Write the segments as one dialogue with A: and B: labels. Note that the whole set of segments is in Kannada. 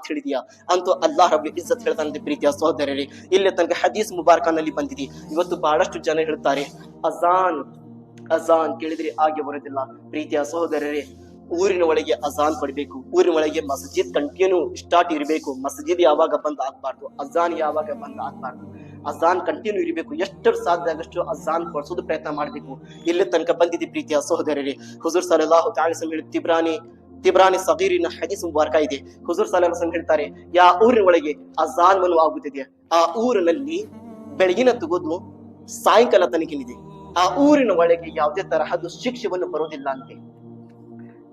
A: ಮಾತು ಅಂತೂ ಅಲ್ಲಾಹ್ ರಬ್ಲಿ ಇಜ್ಜತ್ ಹೇಳ್ತಾನಂತೆ ಪ್ರೀತಿಯ ಸಹೋದರರೇ, ಇಲ್ಲಿ ತನಕ ಹದೀಸ್ ಮುಬಾರಕನಲ್ಲಿ ಬಂದಿದೆ. ಇವತ್ತು ಬಹಳಷ್ಟು ಜನ ಹೇಳ್ತಾರೆ, ಅಜಾನ್ ಅಜಾನ್, ಕೇಳಿದ್ರೆ ಹಾಗೆ ಬರೋದಿಲ್ಲ. ಪ್ರೀತಿಯ ಸಹೋದರರೇ, ಊರಿನ ಒಳಗೆ ಅಜಾನ್ ಕೊಡಬೇಕು ಊರಿನ ಒಳಗೆ ಮಸ್ಜಿದ್ ಕಂಟಿನ್ಯೂ ಸ್ಟಾರ್ಟ್ ಇರಬೇಕು. ಮಸ್ಜಿದ್ ಯಾವಾಗ ಬಂದ್ ಆಗ್ಬಾರ್ದು, ಅಜಾನ್ ಯಾವಾಗ ಬಂದ್ ಆಗ್ಬಾರ್ದು. ಅಜಾನ್ ಕಂಟಿನ್ಯೂ ಇರಬೇಕು. ಎಷ್ಟು ಸಾಧ್ಯ ಆಗಷ್ಟು ಅಜಾನ್ ಕೊಡಿಸೋದು ಪ್ರಯತ್ನ ಮಾಡಬೇಕು. ಇಲ್ಲಿ ತನಕ ಬಂದಿದೆ ಪ್ರೀತಿಯ ಸಹೋದರರೇ. ಹುಜೂರ್ ಸಲಹು ತಾಳಿಸಂ ತಿಬ್ರಾನಿ ತಿಬ್ರಾನಿ ಸಗೀರಿನ ಹದೀಸ್ ಮುಬಾರಕ ಇದೆ. ಹುಜೂರ್ ವಸಲ್ಲಂ ಹೇಳ್ತಾರೆ, ಯಾ ಊರಿನ ಒಳಗೆ ಅಜಾನ್ ಮನು ಆಗುತ್ತಿದೆ. ಆ ಊರಿನಲ್ಲಿ ಬೆಳಗಿನ ತೆಗೆದು ಸಾಯಂಕಾಲ ತನಕನಿದೆ ಆ ಊರಿನ ಒಳಗೆ ಯಾವುದೇ ತರಹದ ಶಿಕ್ಷೆವನ್ನು ಬರುವುದಿಲ್ಲ ಅಂತೆ.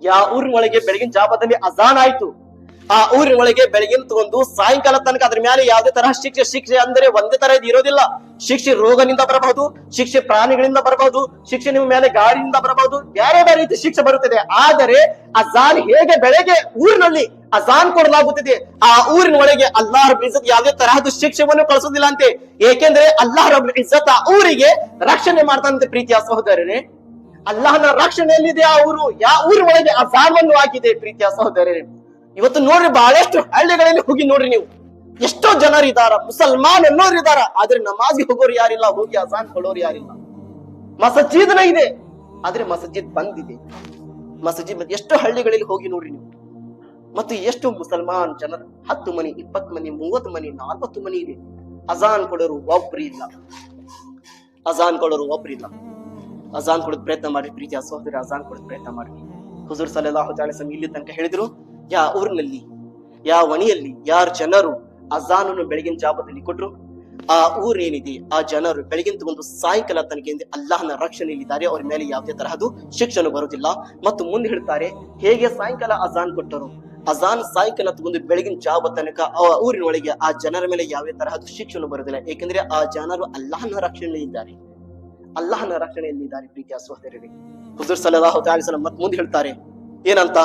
A: ಯಾ ಊರಿನ ಒಳಗೆ ಬೆಳಗಿನ ಜಾವದಲ್ಲಿ ಅಜಾನ್ ಆಯ್ತು. ಆ ಊರಿನ ಒಳಗೆ ಬೆಳಗಿನ ತಗೊಂಡು ಸಾಯಂಕಾಲ ತನಕ ಅದ್ರ ಮೇಲೆ ಯಾವುದೇ ತರಹ ಶಿಕ್ಷೆ ಶಿಕ್ಷೆ ಅಂದ್ರೆ ಒಂದೇ ತರ ಇದು ಇರೋದಿಲ್ಲ. ಶಿಕ್ಷೆ ರೋಗನಿಂದ ಬರಬಹುದು, ಶಿಕ್ಷೆ ಪ್ರಾಣಿಗಳಿಂದ ಬರಬಹುದು, ಶಿಕ್ಷೆ ನಿಮ್ಮ ಮೇಲೆ ಗಾಳಿಯಿಂದ ಬರಬಹುದು, ಬೇರೆ ಬೇರೆ ರೀತಿ ಶಿಕ್ಷೆ ಬರುತ್ತದೆ. ಆದರೆ ಅಜಾನ್ ಹೇಗೆ ಬೆಳಗ್ಗೆ ಊರಿನಲ್ಲಿ ಅಜಾನ್ ಕೊಡಲಾಗುತ್ತಿದೆ? ಆ ಊರಿನ ಒಳಗೆ ಅಲ್ಲಾಹ್ ರಬ್ ಇಜ್ಜತ್ ಯಾವುದೇ ತರಹದ ಶಿಕ್ಷೆವನ್ನು ಕಳಿಸೋದಿಲ್ಲ ಅಂತೆ. ಏಕೆಂದ್ರೆ ಅಲ್ಲಾಹ್ ರಬ್ ಇಜ್ಜತ್ ಆ ಊರಿಗೆ ರಕ್ಷಣೆ ಮಾಡ್ತಾನಂತೆ ಪ್ರೀತಿಯ ಸಹೋದರರೇ. ಅಲ್ಲಾಹನ ರಕ್ಷಣೆಯಲ್ಲಿದೆ ಆ ಊರು. ಯಾವ ಊರಿನೊಳಗೆ ಒಳಗೆ ಅನ್ನು ಹಾಕಿದೆ ಪ್ರೀತಿಯ ಸಹೋದರರೇ. ಇವತ್ತು ನೋಡ್ರಿ ಬಹಳಷ್ಟು ಹಳ್ಳಿಗಳಲ್ಲಿ ಹೋಗಿ ನೋಡ್ರಿ ನೀವು. ಎಷ್ಟೋ ಜನರು ಇದಾರ ಮುಸಲ್ಮಾನ್ ಅನ್ನೋರು ಇದಾರ, ಆದ್ರೆ ನಮಾಜ್ಗೆ ಹೋಗೋರು ಯಾರಿಲ್ಲ, ಹೋಗಿ ಅಜಾನ್ ಕೊಡೋರು ಯಾರಿಲ್ಲ. ಮಸಜಿದ್ನ ಇದೆ, ಆದ್ರೆ ಮಸಜಿದ್ ಬಂದಿದೆ ಮಸಜಿದ್ ಎಷ್ಟು ಹಳ್ಳಿಗಳಲ್ಲಿ ಹೋಗಿ ನೋಡ್ರಿ ನೀವು. ಮತ್ತು ಎಷ್ಟು ಮುಸಲ್ಮಾನ್ ಜನರು, ಹತ್ತು ಮನಿ, ಇಪ್ಪತ್ತು ಮನಿ, ಮೂವತ್ತು ಮನಿ, ನಾಲ್ವತ್ತು ಮನಿ ಇದೆ. ಅಜಾನ್ ಕೊಡೋರು ಒಬ್ರು ಇಲ್ಲ. ಅಜಾನ್ ಕೊಡೋರು ಒಬ್ರು ಇಲ್ಲ. ಅಜಾನ್ ಕೊಡೋದ್ ಪ್ರಯತ್ನ ಮಾಡಿ ಪ್ರೀತಿ ಸಹೋದರ ಅಜಾನ್ ಕೊಡೋದ್ ಪ್ರಯತ್ನ ಮಾಡಿ ಹುಜೂರ್ ಸಲಹಾ ಇಲ್ಲಿ ತನಕ ಹೇಳಿದ್ರು. ಯಾ ಊರಿನಲ್ಲಿ, ಯಾ ವಣಿಯಲ್ಲಿ, ಯಾರು ಜನರು ಅಜಾನನ್ನು ಬೆಳಗಿನ ಜಾವದಲ್ಲಿ ಕೊಟ್ರು? ಆ ಊರೇನಿದೆ, ಆ ಜನರು ಬೆಳಗಿನ ಒಂದು ಸಾಯಂಕಾಲ ತನಕ ಅಲ್ಲಾಹನ ರಕ್ಷಣೆಯಲ್ಲಿದ್ದಾರೆ, ಅವರ ಮೇಲೆ ಯಾವುದೇ ತರಹದ್ದು ಶಿಕ್ಷಣ ಬರುವುದಿಲ್ಲ. ಮತ್ತು ಮುಂದೆ ಹೇಳ್ತಾರೆ, ಹೇಗೆ ಸಾಯಂಕಾಲ ಅಜಾನ್ ಕೊಟ್ಟರು? ಅಜಾನ್ ಸಾಯಂಕಾಲ ತಗೊಂಡು ಬೆಳಗಿನ ಜಾವ ತನಕ ಆ ಊರಿನೊಳಗೆ ಆ ಜನರ ಮೇಲೆ ಯಾವುದೇ ತರಹದ ಶಿಕ್ಷಣ ಬರುವುದಿಲ್ಲ. ಏಕೆಂದ್ರೆ ಆ ಜನರು ಅಲ್ಲಾಹನ ರಕ್ಷಣೆಯಲ್ಲಿದ್ದಾರೆ. ಅಲ್ಲಾಹನ ರಕ್ಷಣೆಯಲ್ಲಿದ್ದಾರೆ, ಪ್ರೀತಿಯ ಸಹೋದರರೇ. ಹುಜೂರ್ ಸಲ್ಲಲ್ಲಾಹು ತಾಲಿ ಸಲ ಮತ್ತೆ ಮುಂದೆ ಹೇಳ್ತಾರೆ, ಏನಂತ?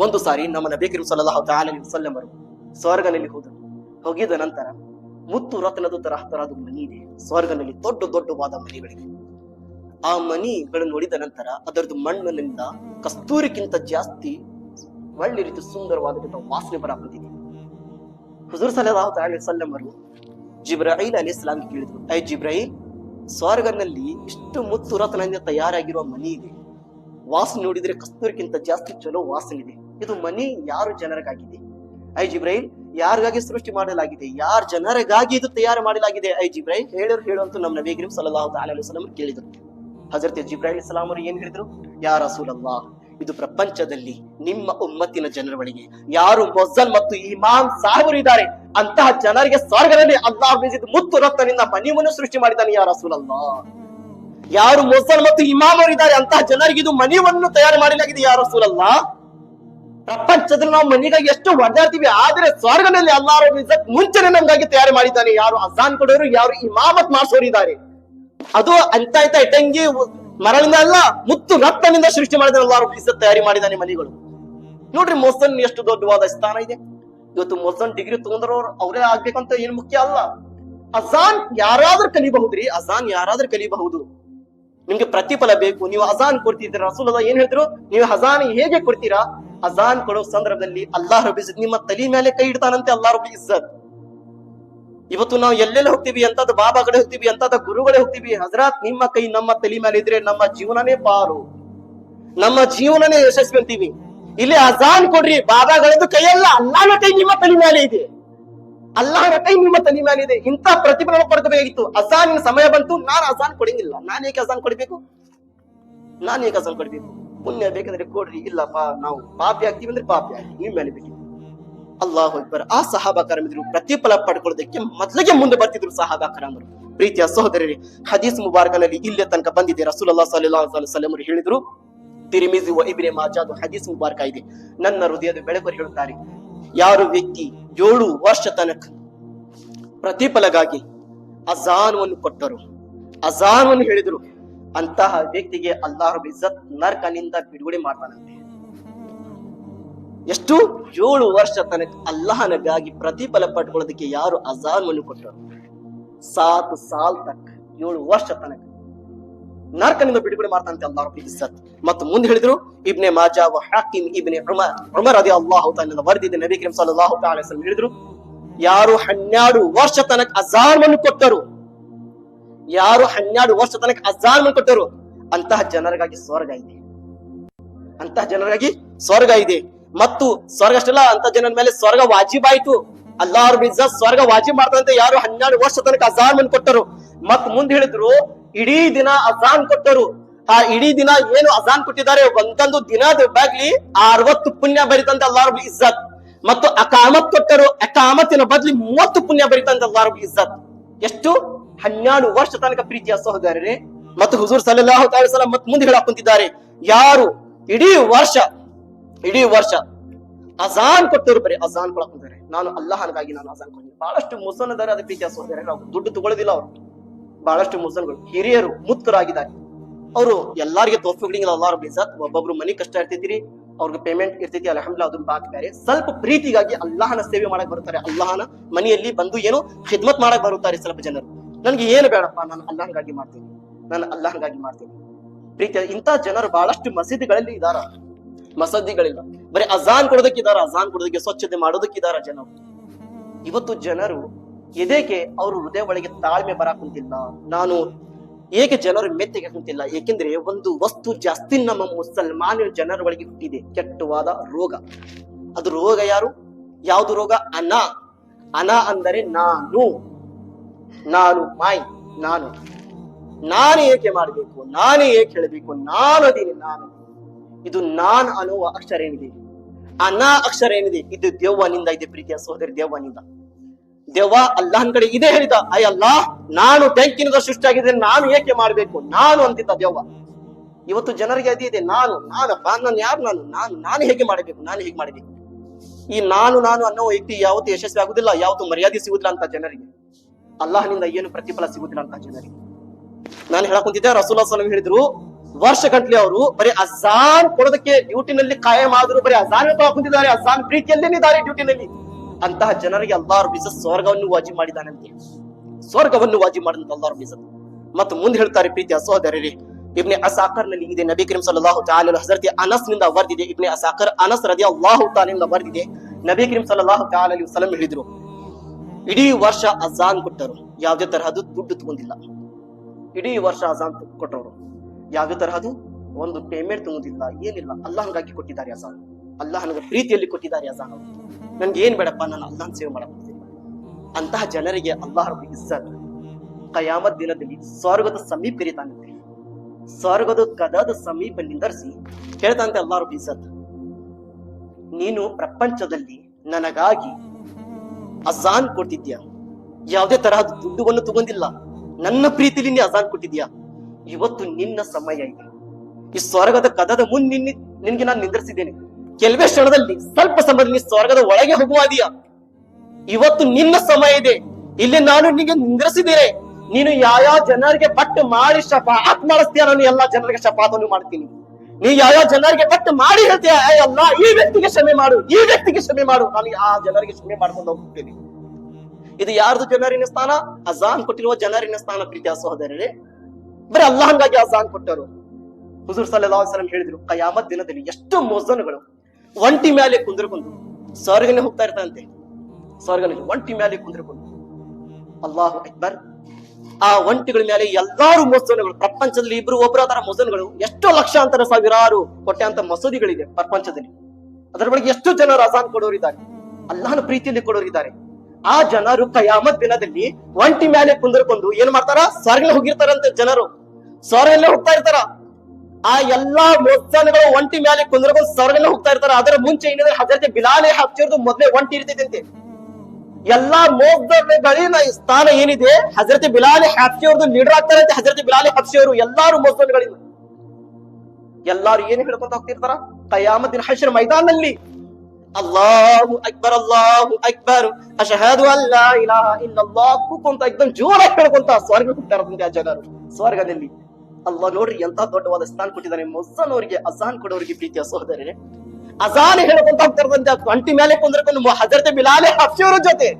A: ಒಂದು ಸಾರಿ ನಮ್ಮ ನಬಿ ಕರೀಂ ಸಲ್ಲಲ್ಲಾಹು ತಾಲಿ ವಸಲ್ಲಮರು ಸ್ವರ್ಗನಲ್ಲಿ ಹೋದರು. ಹೋಗಿದ ನಂತರ ಮುತ್ತು ರತ್ನದ ತರಹ ತರಹದ ಮನಿ ಇದೆ. ಸ್ವರ್ಗನಲ್ಲಿ ದೊಡ್ಡ ದೊಡ್ಡವಾದ ಮನೆಗಳಿವೆ. ಆ ಮನಿಗಳನ್ನು ನೋಡಿದ ನಂತರ ಅದರದ್ದು ಮಣ್ಣಿನಿಂದ ಕಸ್ತೂರಿಗಿಂತ ಜಾಸ್ತಿ ಒಳ್ಳೆ ರೀತಿ ಸುಂದರವಾದಂತಹ ವಾಸನೆ ಬರಾಕುತ್ತಿದೆ ಹುಜೂರ್ ಸಲ್ಲಲ್ಲಾಹು ತಾಲಿ ಸಲ್ಲಮರು ಜಿಬ್ರಾಹಿಲ್ ಅಲಿ ಇಸ್ಲಾಂ ಕೇಳಿದ್ರು ಐ ಜಿಬ್ರಾಹಿಲ್ ಸ್ವರ್ಗನಲ್ಲಿ ಇಷ್ಟು ಮುತ್ತು ರತ್ನದಿಂದ ತಯಾರಾಗಿರುವ ಮನಿ ಇದೆ. ವಾಸನೆ ನೋಡಿದ್ರೆ ಕಸ್ತೂರಿಗಿಂತ ಜಾಸ್ತಿ ಚಲೋ ವಾಸನೆ ಇದೆ ಇದು ಮನಿ ಯಾರು ಜನರಿಗಾಗಿದೆ? ಐ ಜಿಬ್ರೈಲ್ ಯಾರಿಗಾಗಿ ಸೃಷ್ಟಿ ಮಾಡಲಾಗಿದೆ? ಯಾರ ಜನರಿಗಾಗಿ ಇದು ತಯಾರು ಮಾಡಲಾಗಿದೆ? ಐ ಜಿಬ್ರೈಲ್ ಹೇಳೋರು ಹೇಳುವಂತ ನಮ್ಮ ನಬಿ ಕರೀಂ ಸಲ್ಲಲ್ಲಾಹು ತಾಲಾ ಅಲೈಹಿ ವಸಲ್ಲಂ ಕೇಳಿದ್ರು. ಹಜರತ್ ಜಿಬ್ರಾಹಿಲ್ ಇಸ್ಲಾಂ ಅವರು ಏನ್ ಹೇಳಿದ್ರು? ಯಾರ ರಸೂಲಲ್ಲಾ ಇದು ಪ್ರಪಂಚದಲ್ಲಿ ನಿಮ್ಮ ಉಮ್ಮತ್ತಿನ ಜನರ ಬಳಿಗೆ. ಯಾರು ಮೊಜಲ್ ಮತ್ತು ಇಮಾನ್ ಸಾಹಬರು ಇದ್ದಾರೆ, ಅಂತಹ ಜನರಿಗೆ ಸ್ವರ್ಗದಲ್ಲಿ ಅಲ್ಲಾಹ್ ಬೀಸಿದ ಮುತ್ತು ರಕ್ತನಿಂದ ಮನೆಯನ್ನು ಸೃಷ್ಟಿ ಮಾಡಿದ್ದಾನೆ ಯಾರ ರಸೂಲಲ್ಲಾ ಯಾರು ಮೊಸಲ್ ಮತ್ತು ಇಮಾಮರು ಇದ್ದಾರೆ ಅಂತಹ ಜನರಿಗೆ ಇದು ಮನೆಯನ್ನು ತಯಾರು ಮಾಡಲಾಗಿದೆ ಯಾರು ಸುರಲ್ಲ? ಪ್ರಪಂಚದಲ್ಲಿ ನಾವು ಮನೆಗಾಗಿ ಎಷ್ಟು ಒದ್ದಾಡ್ತೀವಿ ಆದ್ರೆ ಸ್ವರ್ಗದಲ್ಲಿ ಅಲ್ಲಾರೋ ಮುಂಚೆನೆ ನಮ್ಗಾಗಿ ತಯಾರು ಮಾಡಿದ್ದಾನೆ. ಯಾರು ಅಜಾನ್ ಕೊಡೋರು, ಯಾರು ಇಮಾಮತ್ ಮಾಡಿಸೋರು ಇದ್ದಾರೆ ಅದು ಅಂತ ಆಯ್ತಾ, ಇಟ್ಟಂಗಿ ಮರಳಿಂದ ಅಲ್ಲ, ಮುತ್ತು ರಕ್ತನಿಂದ ಸೃಷ್ಟಿ ಮಾಡಿದ ಅಲ್ಲಾರು ತಯಾರಿ ಮಾಡಿದ್ದಾನೆ ಮನಿಗಳು. ನೋಡ್ರಿ ಮೊಸನ್ ಎಷ್ಟು ದೊಡ್ಡವಾದ ಸ್ಥಾನ ಇದೆ. ಇವತ್ತು ಮೊಸನ್ ಡಿಗ್ರಿ ತಗೊಂಡ್ರವ್ರು ಅವರೇ ಆಗ್ಬೇಕಂತ ಏನ್ ಮುಖ್ಯ ಅಲ್ಲ. ಅಜಾನ್ ಯಾರಾದ್ರೂ ಕಲಿಬಹುದ್ರಿ ಅಜಾನ್ ಯಾರಾದ್ರೂ ಕಲಿಬಹುದು. ನಿಮ್ಗೆ ಪ್ರತಿಫಲ ಬೇಕು. ನೀವು ಅಜಾನ್ ಕೊಡ್ತಿದ್ದೀರಾ. ರಸೂಲಲ್ಲ ಏನ್ ಹೇಳಿದ್ರು? ನೀವು ಹಜಾನ್ ಹೇಗೆ ಕೊಡ್ತೀರಾ? ಅಜಾನ್ ಕೊಡೋ ಸಂದರ್ಭದಲ್ಲಿ ಅಲ್ಲಾಹ್ ರಬ್ಬಿ ನಿಮ್ಮ ತಲೆ ಮೇಲೆ ಕೈ ಇಡ್ತಾನಂತೆ ಅಲ್ಲಾಹ್ ರಬ್ಬಿ ಇಜ್ಜತ್. ಇವತ್ತು ನಾವು ಎಲ್ಲೆಲ್ಲ ಹೋಗ್ತೀವಿ ಎಂತದ ಬಾಬಾ ಕಡೆ ಹೋಗ್ತೀವಿ ಎಂತದ ಗುರುಗಳೇ ಹೋಗ್ತೀವಿ, ಹಜರಾತ್ ನಿಮ್ಮ ಕೈ ನಮ್ಮ ತಲೆ ಮೇಲೆ ಇದ್ರೆ ನಮ್ಮ ಜೀವನನೇ ಪಾರು. ನಮ್ಮ ಜೀವನನೇ ಯಶಸ್ವಿ ಅಂತೀವಿ. ಇಲ್ಲಿ ಅಜಾನ್ ಕೊಡ್ರಿ ಬಾಬಾಗಳದ್ದು ಕೈಯಲ್ಲ ಅಲ್ಲಾನ ಕೈ ನಿಮ್ಮ ತಲೆ ಮೇಲೆ ಇದೆ. ಅಲ್ಲಾಹನ ಕೈ ನಿಮ್ಮ ತಲೆ ಮೇಲೆ ಇದೆ ಇಂಥ ಪ್ರತಿಫಲ ಕೊಡಬೇಕಾಗಿತ್ತು. ಅಸಾನಿನ ಸಮಯ ಬಂತು. ನಾನು ಅಸಾನ್ ಕೊಡಂಗಿಲ್ಲ. ನಾನು ಏಕೆ ಅಸಾನ್ ಕೊಡಬೇಕು? ನಾನು ಏಕೆ ಅಸಾನ್ ಕೊಡಬೇಕು? ಪುಣ್ಯ ಬೇಕಂದ್ರೆ ಕೊಡ್ರಿ. ಇಲ್ಲಪ್ಪ, ನಾವು ಪಾಪಿ ಆಗ್ತೀವಿ ಅಂದ್ರೆ ಪಾಪಿ ಆಗಿ ನಿಮ್ಮ ಮೇಲೆ ಬಿಟ್ಟು ಅಲ್ಲಾಹು ಅಕ್ಬರ್. ಆ ಸಹಾಬಾ ಇದ್ರು ಪ್ರತಿಫಲ ಪಡ್ಕೊಳ್ಳೋದಕ್ಕೆ ಮೊದಲಿಗೆ ಮುಂದೆ ಬರ್ತಿದ್ರು ಸಹಾಬಾ ಅಂದ್ರು ಪ್ರೀತಿಯ ಸಹೋದರಿ ಹದೀಸ್ ಮುಬಾರಕನಲ್ಲಿ ಇಲ್ಲೇ ತನಕ ಬಂದಿದೆ. ರಸೂಲಲ್ಲಾ ವಸಲ್ಲಂ ಅವರು ಹೇಳಿದ್ರು, ತಿರಿಮಿಜಿ ವ ಇಬ್ನೆ ಮಾಜಾದು ಹದೀಸ್ ಮುಬಾರಕ ಇದೆ. ನನ್ನ ಹೃದಯದ ಬೆಳಕರು ಹೇಳುತ್ತಾರೆ ಯಾರು ವ್ಯಕ್ತಿ ಏಳು ವರ್ಷ ತನಕ ಪ್ರತಿಫಲಗಾಗಿ ಅಜಾನವನ್ನು ಕೊಟ್ಟರು. ಅಜಾನವನ್ನು ಹೇಳಿದರು, ಅಂತಹ ವ್ಯಕ್ತಿಗೆ ಅಲ್ಲಾಹ್ ಇಜ್ಜತ್ ನರ್ಕನಿಂದ ಬಿಡುಗಡೆ ಮಾಡ್ತಾನಂತೆ. ಎಷ್ಟು? ಏಳು ವರ್ಷ ತನಕ ಅಲ್ಲಾಹನಗಾಗಿ ಪ್ರತಿಫಲ ಪಡ್ಕೊಳ್ಳೋದಕ್ಕೆ ಯಾರು ಅಜಾನವನ್ನು ಕೊಟ್ಟರು? ಸಾತ್ ಸಾಲ್ ತಕ್ಕ ಏಳು ವರ್ಷ ತನಕ. ನರಕನಿಂದ ಬಿಡುಗಡೆ ಮಾಡ್ತಾನಂತೆ ಅಲ್ಲಾಹ್ ರಬ್ಬುಲ್ ಇಜ್ಜತ್. ಮತ್ತು ಮುಂದೆ ಹೇಳಿದ್ರು, ಇಬ್ನೆ ಮಾಜಾ ವ ಹಾಕಿಮ್ ಇಬ್ನೆ ಉಮರ್. ಉಮರ್ ಅದೇ ಅಲ್ಲಾಹು ತಾಲಿನ ವರದಿದೆ ನಬಿ ಕರೀಂ ಸಲ್ಲಲ್ಲಾಹು ಅಲೈಹಿ ವಸಲ್ಲಂ ಹೇಳಿದ್ರು, ಯಾರು ಹನ್ನೆರಡು ವರ್ಷ ತನಕ ಅಜಾರ್ಮನ್ನು ಕೊಟ್ಟರು? ಯಾರು ಹನ್ನೆರಡು ವರ್ಷ ತನಕ ಅಜಾರ್ಮನ್ನು ಕೊಟ್ಟರು? ಅಂತಹ ಜನರಿಗಾಗಿ ಸ್ವರ್ಗ ಇದೆ. ಅಂತಹ ಜನರಿಗಾಗಿ ಸ್ವರ್ಗ ಇದೆ. ಮತ್ತು ಸ್ವರ್ಗ ಅಷ್ಟಲ್ಲ ಅಂತ ಜನರ ಮೇಲೆ ಸ್ವರ್ಗ ವಾಜಿಬಾಯ್ತು ಅಲ್ಲಾಹ್ ಬಿಜ್ಜ ಸ್ವರ್ಗ ವಾಜಿಬ್ ಮಾಡ್ತಾರಂತೆ ಯಾರು ಹನ್ನೆರಡು ವರ್ಷ ತನಕ ಅಜಾನ್ ಅನ್ನು ಕೊಟ್ಟರು? ಮತ್ ಮುಂದೆ ಹೇಳಿದ್ರು ಇಡೀ ದಿನ ಅಜಾನ್ ಕೊಟ್ಟರು. ಆ ಇಡೀ ದಿನ ಏನು ಅಜಾನ್ ಕೊಟ್ಟಿದ್ದಾರೆ? ಒಂದೊಂದು ದಿನದ ಬಾಗ್ಲಿ ಅರವತ್ತು ಪುಣ್ಯ ಬರಿತಂತೆ ಅಲ್ಲಾರು ಇಜ್ಜತ್. ಮತ್ತು ಅಕಾಮತ್ ಕೊಟ್ಟರು. ಅಕಾಮತ್ತಿನ ಬದ್ಲಿ ಮೂವತ್ತು ಪುಣ್ಯ ಬರಿತಂತೆ ಅಲ್ಲಾರು ಇಜ್ಜತ್. ಎಷ್ಟು? ಹನ್ನೆರಡು ವರ್ಷ ತನಕ ಪ್ರೀತಿಯ ಸಹೋದರರೇ. ಮತ್ತು ಹುಜೂರ್ ಸಲ್ಲಲ್ಲಾಹು ತಾಲ ಸಲ ಮತ್ತೆ ಮುಂದೆ ಹೇಳಕ್ ಕುಂತಿದ್ದಾರೆ. ಯಾರು? ಇಡೀ ವರ್ಷ ಇಡೀ ವರ್ಷ ಅಜಾನ್ ಕೊಟ್ಟರು. ಬರೀ ಅಜಾನ್ ಕೊಡಕ್ ನಾನು ಅಲ್ಲಾಹನಿಗಾಗಿ ನಾನು ಅಜಾನ್ ಕೊಡ್ತೀನಿ. ಬಹಳಷ್ಟು ಮುಸಲ್ಮಾನರು ಅದ ಪ್ರೀತಿಯ ಸಹೋದರ ದುಡ್ಡು ತಗೊಳ್ಳೋದಿಲ್ಲ ಅವರು. ಬಹಳಷ್ಟು ಮುಸಲ್ಗಳು ಹಿರಿಯರು ಮುತ್ಕರಾಗಿದ್ದಾರೆ ಅವರು ಎಲ್ಲರಿಗೆ ತೋಫಿಗಳಿಂಗ್ ಅಲ್ಲಾರು ಇಜ್ಜತ್. ಒಬ್ಬೊಬ್ರು ಮನಿ ಕಷ್ಟ ಇರ್ತೈತಿರಿ ಅವ್ರಿಗೆ ಪೇಮೆಂಟ್ ಇರ್ತೈತಿ ಅಲ್ಹಮ್ದುಲಿಲ್ಲಾಹ್ ಅದನ್ನ ಬಾಕಿ ಬೇರೆ ಸ್ವಲ್ಪ ಪ್ರೀತಿಗಾಗಿ ಅಲ್ಲಾಹನ ಸೇವೆ ಮಾಡಕ್ ಬರುತ್ತಾರೆ. ಅಲ್ಲಾಹನ ಮನೆಯಲ್ಲಿ ಬಂದು ಏನು ಖಿದ್ಮತ್ ಮಾಡಕ್ ಬರುತ್ತಾರೆ ಸ್ವಲ್ಪ ಜನರು. ನನ್ಗೆ ಏನು ಬೇಡಪ್ಪ, ನಾನು ಅಲ್ಲಾಹನಗಾಗಿ ಮಾಡ್ತೀನಿ. ನಾನು ಅಲ್ಲಾಹನಗಾಗಿ ಮಾಡ್ತೀನಿ. ಪ್ರೀತಿ ಇಂಥ ಜನರು ಬಹಳಷ್ಟು ಮಸೀದಿಗಳಲ್ಲಿ ಇದಾರ. ಮಸೀದಿಗಳಿಲ್ಲ. ಬರೀ ಅಜಾನ್ ಕೊಡೋದಕ್ಕಿದಾರ ಅಜಾನ್ ಕೊಡೋದಕ್ಕೆ ಸ್ವಚ್ಛತೆ ಮಾಡೋದಕ್ಕಿದಾರ ಜನರು. ಇವತ್ತು ಜನರು ಎದೆಗೆ ಅವರು ಹೃದಯ ಒಳಗೆ ತಾಳ್ಮೆ ಬರಕ್ ಕುಂತಿಲ್ಲ ನಾನು ಏಕೆ ಜನರು ಮೆತ್ತಿಗೆ ಕುಂತಿಲ್ಲ? ಏಕೆಂದ್ರೆ ಒಂದು ವಸ್ತು ಜಾಸ್ತಿ ನಮ್ಮ ಮುಸಲ್ಮಾನ ಜನರ ಒಳಗೆ ಹುಟ್ಟಿದೆ. ಕೆಟ್ಟವಾದ ರೋಗ. ಅದು ರೋಗ ಯಾರು? ಯಾವುದು ರೋಗ? ಅನ. ಅನ ಅಂದರೆ ನಾನು. ನಾನು, ಮಾಯ್, ನಾನು. ನಾನು ಏಕೆ ಮಾಡಬೇಕು? ನಾನೇ ಏಕೆ ಹೇಳಬೇಕು? ನಾನು ಅದೀನಿ, ನಾನು. ಇದು ನಾನ್ ಅನ್ನುವ ಅಕ್ಷರ ಏನಿದೆ? ಅನ ಅಕ್ಷರ ಏನಿದೆ? ಇದು ದೇವ್ವನಿಂದ ಇದೆ ಪ್ರೀತಿಯ ಸಹೋದರಿ, ದೆವ್ವನಿಂದ. ದೆವ್ವ ಅಲ್ಲಾಹನ್ ಕಡೆ ಇದೇ ಹೇಳಿದ ಅಯ್ಯ ಅಲ್ಲಾ ನಾನು ಬೆಂಕಿನಿಂದ ಸೃಷ್ಟಿಯಾಗಿದ್ದೇನೆ, ನಾನು ಏಕೆ ಮಾಡಬೇಕು? ನಾನು ಅಂತಿದ್ದ ದೇವ. ಇವತ್ತು ಜನರಿಗೆ ಅದೇ ಇದೆ, ನಾನು ನಾನಪ್ಪ ನಾನು ಯಾರು ನಾನು? ನಾನು ನಾನು ಹೇಗೆ ಮಾಡಬೇಕು? ನಾನು ಹೇಗೆ ಮಾಡಬೇಕು? ಈ ನಾನು ನಾನು ಅನ್ನೋ ವ್ಯಕ್ತಿ ಯಾವತ್ತು ಯಶಸ್ವಿ ಆಗುದಿಲ್ಲ ಯಾವತ್ತು ಮರ್ಯಾದೆ ಸಿಗುದಿಲ್ಲ ಅಂತ ಜನರಿಗೆ. ಅಲ್ಲಾಹನಿಂದ ಏನು ಪ್ರತಿಫಲ ಸಿಗುದಿಲ್ಲ ಅಂತ ಜನರಿಗೆ. ನಾನು ಹೇಳಕೊಂತಿದ್ದೆ ಕುಂತಿದ್ದೆ ರಸೂಲಾ ಸಲಂ ಹೇಳಿದ್ರು, ವರ್ಷ ಗಂಟ್ಲೆ ಅವರು ಬರೀ ಅಜಾನ್ ಕೊಡೋದಕ್ಕೆ ಡ್ಯೂಟಿನಲ್ಲಿ ಕಾಯಂ ಆದ್ರು ಬರೀ ಅಜಾನ್ ಹಾಕೊಂತಿದ್ದಾರೆ ಅಜಾನ್ ಪ್ರೀತಿಯಲ್ಲೇನಿದ್ದಾರೆ ಡ್ಯೂಟಿನಲ್ಲಿ ಅಂತಹ ಜನರಿಗೆ ಅಲ್ಲಾರು ಬಿಸ ಸ್ವರ್ಗವನ್ನು ವಾಜಿ ಮಾಡಿದಾನಂತೆ ಸ್ವರ್ಗವನ್ನು ವಾಜಿ ಮಾಡಿದಂತ ಅಲ್ಲಾರು ಬಿಸ ಮತ್ತು ಮುಂದೆ ಹೇಳ್ತಾರೆ ಪ್ರೀತಿಯ ಸಹೋದರರೇ, ಇಬ್ನೆ ಅಸಾಕರ್ನಲ್ಲಿ ಇದೆ ನಬಿ ಕರೀಂ ಸಲ್ಲಲ್ಲಾಹು ತಾಲ ಹಜರತಿ ಅನಸ್ನಿಂದ ವರ್ದಿದೆ, ಇಬ್ನೆ ಅಸಾಕರ್ ಅನಸ್ ರದಿ ಅಲ್ಲಾಹು ತಾಲಿಂದ ವರ್ದಿದೆ, ನಬಿ ಕರೀಂ ಸಲ್ಲಲ್ಲಾಹು ತಾಲ ವಸಲಂ ಹೇಳಿದ್ರು. ಇಡೀ ವರ್ಷ ಅಜಾನ್ ಕೊಟ್ಟರು, ಯಾವುದೇ ತರಹದ ದುಡ್ಡು ತಗೊಂಡಿಲ್ಲ. ಇಡೀ ವರ್ಷ ಅಜಾನ್ ಕೊಟ್ಟವರು, ಯಾವುದೇ ತರಹದ್ದು ಒಂದು ಪೇಮೆಂಟ್ ತಗೊಂಡಿಲ್ಲ, ಏನಿಲ್ಲ. ಅಲ್ಲಾಹನ್ಗಾಗಿ ಕೊಟ್ಟಿದ್ದಾರೆ ಅಜಾನ್. ಅಲ್ಲಾಹನ ಪ್ರೀತಿಯಲ್ಲಿ ಕೊಟ್ಟಿದ್ದಾರೆ ಅಜಾನ್ ಅವರು. ನನ್ಗೆ ಏನ್ ಬೇಡಪ್ಪ, ನಾನು ಅಲ್ಲಾನ್ ಸೇವೆ ಹೋಗ್ತೀನಿ. ಅಂತಹ ಜನರಿಗೆ ಅಲ್ಲಾಹ್ ಇಜ್ಜತ್. ಕಯಾಮತ್ ದಿನದಲ್ಲಿ ಸ್ವರ್ಗದ ಸಮೀಪ ಕರೀತಾನಂತೆ ಸ್ವರ್ಗದ ಕದದ ಸಮೀಪ ನಿಂದರ್ಸಿ, ಹೇಳ್ತಾನಂತೆ ಅಲ್ಲಾಹ್ ಇಜ್ಜತ್, ನೀನು ಪ್ರಪಂಚದಲ್ಲಿ ನನಗಾಗಿ ಅಜಾನ್ ಕೊಡ್ತಿದ್ಯಾ? ಯಾವುದೇ ತರಹದ ದುಡ್ಡುವನ್ನು ತಗೊಂಡಿಲ್ಲ. ನನ್ನ ಪ್ರೀತಿಲಿ ನೀ ಅಜಾನ್ ಕೊಟ್ಟಿದ್ಯಾ? ಇವತ್ತು ನಿನ್ನ ಸಮಯ ಇದೆ. ಈ ಸ್ವರ್ಗದ ಕದದ ಮುಂದೆ ನಿನ್ನ ನಿನ್ಗೆ ನಾನು ನಿಂದ್ರಿಸಿದ್ದೇನೆ. ಕೆಲವೇ ಕ್ಷಣದಲ್ಲಿ ಸ್ವಲ್ಪ ಸಮಯದಲ್ಲಿ ಸ್ವರ್ಗದ ಒಳಗೆ ಹೋಗುವಾದಿಯಾ ಇವತ್ತು ನಿನ್ನ ಸಮಯ ಇದೆ. ಇಲ್ಲಿ ನಾನು ನಿಮಗೆ ನಿಂದ್ರಿಸಿದ್ದೇನೆ ನೀನು ಯಾವ ಜನರಿಗೆ ಪಟ್ಟು ಮಾಡಿ ಶಪಾತ್ ಮಾಡಿಸ್ತೀಯ ನಾನು ಎಲ್ಲಾ ಜನರಿಗೆ ಶಪಾತನ್ನು ಮಾಡ್ತೀನಿ. ನೀ ಯಾವ ಜನರಿಗೆ ಪಟ್ಟು ಮಾಡಿ ಹೇಳ್ತೀಯ? ಅಲ್ಲ, ಈ ವ್ಯಕ್ತಿಗೆ ಕ್ಷಮೆ ಮಾಡು, ಈ ವ್ಯಕ್ತಿಗೆ ಕ್ಷಮೆ ಮಾಡು. ನಾನು ಆ ಜನರಿಗೆ ಕ್ಷಮೆ ಮಾಡ್ಕೊಂಡು ಹೋಗ್ತೀನಿ ಇದು ಯಾರ್ದು ಜನರಿನ ಸ್ಥಾನ? ಅಜಾನ್ ಕೊಟ್ಟಿರುವ ಜನರಿನ ಸ್ಥಾನ ಪ್ರೀತಿಯ ಸಹೋದರರೇ. ಬರೀ ಅಲ್ಲಾಹಂಗಾಗಿ ಅಜಾನ್ ಕೊಟ್ಟರು. ಹುಜೂರ್ ವಸಲ್ಲಂ ಹೇಳಿದ್ರು, ಕಯಾಮತ್ ದಿನದಲ್ಲಿ ಎಷ್ಟು ಮೋಸನುಗಳು ಒಂಟಿ ಮ್ಯಾಲೆ ಕುಂದ್ರಕೊಂಡು ಸ್ವರ್ಗನೆ ಹೋಗ್ತಾ ಇರ್ತಾರಂತೆ ಸ್ವರ್ಗನ ಒಂಟಿ ಮ್ಯಾಲೆ ಕುಂದ್ರಕೊಂಡು. ಅಲ್ಲಾಹು ಅಕ್ಬರ್, ಆ ಒಂಟಿಗಳ ಮೇಲೆ ಎಲ್ಲಾರು ಮೊಸನುಗಳು ಪ್ರಪಂಚದಲ್ಲಿ ಇಬ್ರು ಒಬ್ಬರು ತರ ಮೋಸನಗಳು ಎಷ್ಟೋ ಲಕ್ಷಾಂತರ ಸಾವಿರಾರು ಕೊಟ್ಟಂತ ಮಸೂದಿಗಳಿದೆ ಪ್ರಪಂಚದಲ್ಲಿ. ಅದರ ಬಳಿಗೆ ಎಷ್ಟು ಜನರು ಕೊಡೋರು ಇದ್ದಾರೆ ಅಲ್ಲಾಹನ ಪ್ರೀತಿಯಲ್ಲಿ ಕೊಡೋರಿದ್ದಾರೆ. ಆ ಜನರು ಕಯಾಮತ್ ದಿನದಲ್ಲಿ ಒಂಟಿ ಮೇಲೆ ಕುಂದ್ರಕೊಂಡು ಏನ್ ಮಾಡ್ತಾರ? ಸ್ವರ್ಗ ಹೋಗಿರ್ತಾರಂತೆ ಜನರು. ಸ್ವರ್ಗಲ್ಲೇ ಹೋಗ್ತಾ ಇರ್ತಾರ. ಆ ಎಲ್ಲಾ ಮೊಸ್ತಾನಗಳು ಒಂಟಿ ಮೇಲೆ ಕುಂದ್ರಕೊಂಡು ಸ್ವರ್ಗಲ್ಲೇ ಹೋಗ್ತಾ ಇರ್ತಾರ. ಅದರ ಮುಂಚೆ ಏನಿದ್ರೆ ಹಜರತೆ ಬಿಲಾಲೆ ಹಚ್ಚಿರೋದು ಮೊದಲೇ ಒಂಟಿ ಇರ್ತಿದ್ದಂತೆ. ಎಲ್ಲಾ ಮೋಗ್ದಗಳಿನ ಸ್ಥಾನ ಏನಿದೆ? ಹಜರತಿ ಬಿಲಾಲಿ ಹಫ್ಸಿ ಲೀಡರ್ ಆಗ್ತಾರೆ ಹಜರತ್ ಬಿಲಾಲಿ ಅವರು ಎಲ್ಲಾರು ಮೋಗ್ದಗಳಿಂದ ಎಲ್ಲಾರು ಏನ್ ಹೇಳ್ಕೊಂತ ಹೋಗ್ತಿರ್ತಾರ? ಕಯಾಮತಿನ ಹಶರ ಮೈದಾನಲ್ಲಿ ಅಲ್ಲಾಹು ಅಕ್ಬರ್ ಅಲ್ಲಾಹು ಅಕ್ಬರ್. ಅಶಹದು ಅಲ್ಲಾ ಇಲಾಹ ಇಲ್ಲಲ್ಲಾಹ್. ಕೂಕೊಂತ ಎಕ್ದಮ್ ಜೋರಾಗಿ ಹೇಳ್ಕೊಂತ ಸ್ವರ್ಗ ಹೋಗ್ತಾರಂತೆ ಆ ಜನರು. ಸ್ವರ್ಗದಲ್ಲಿ. ಅಲ್ಲಾಹ್ ನೋಡ್ರಿ ಎಂತ ದೊಡ್ಡವಾದ ಸ್ಥಾನ ಕೊಟ್ಟಿದ್ದಾನೆ. ಮೊಸನ್ ಅವರಿಗೆ ಅಜಾನ್ ಕೊಡೋರಿಗೆ ಪ್ರೀತಿಯ ಸಹೋದರರೇ. ಅಜಾನ್ ಹೇಳ್ಕೊಂತ ಹೋಗ್ತಾರಂತ ಅಂಟಿ ಮೇಲೆ ಕುಂದ್ರಕೊಂಡು ಹಜರತೆ ಬಿಲಾಲೆ ಹಫ್ಸಿಯವರ ಜೊತೆ